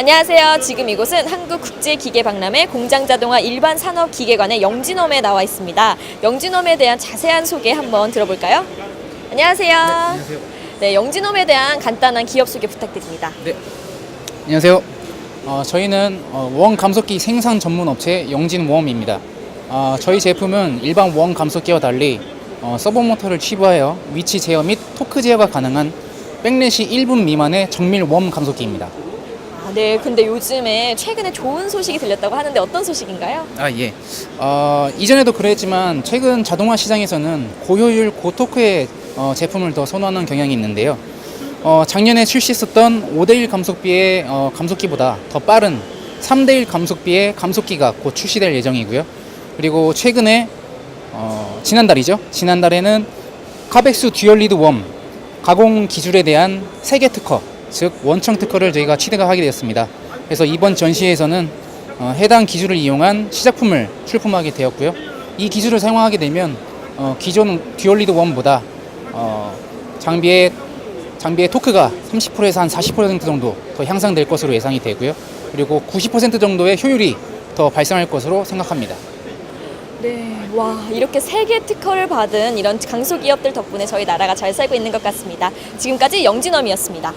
안녕하세요. 지금 이곳은 한국국제기계박람회 공장자동화 일반 산업기계관의 영진홈에 나와 있습니다. 영진홈에 대한 자세한 소개 한번 들어볼까요? 안녕하세요. 안녕하세요. 네, 영진홈에 대한 간단한 기업 소개 부탁드립니다. 네. 안녕하세요. 어, 저희는 어, 원 감속기 생산 전문 업체 영진웜입니다. 어, 저희 제품은 일반 원 감속기와 달리 어, 서버 모터를 치부하여 위치 제어 및 토크 제어가 가능한 백렛이 1분 미만의 정밀 웜 감속기입니다. 아, 네, 근데 요즘에 최근에 좋은 소식이 들렸다고 하는데 어떤 소식인가요? 아 예. 어, 이전에도 그랬지만 최근 자동화 시장에서는 고효율 고토크의 어, 제품을 더 선호하는 경향이 있는데요. 어, 작년에 출시했었던 5대1 감속비의 어, 감속기보다 더 빠른 3대1 감속비의 감속기가 곧 출시될 예정이고요. 그리고 최근에 어, 지난달이죠. 지난달에는 카벡스 듀얼 리드 웜 가공 기술에 대한 세계 특허, 즉 원청 특허를 저희가 취득을 하게 되었습니다. 그래서 이번 전시회에서는 어, 해당 기술을 이용한 시작품을 출품하게 되었고요. 이 기술을 사용하게 되면 어, 기존 듀얼리드 웜보다 어, 장비의 장비의 토크가 30%에서 한 40% 정도 더 향상될 것으로 예상이 되고요. 그리고 90% 정도의 효율이 더 발생할 것으로 생각합니다. 네, 와 이렇게 세계 특허를 받은 이런 강소 기업들 덕분에 저희 나라가 잘 살고 있는 것 같습니다. 지금까지 영진엄이었습니다.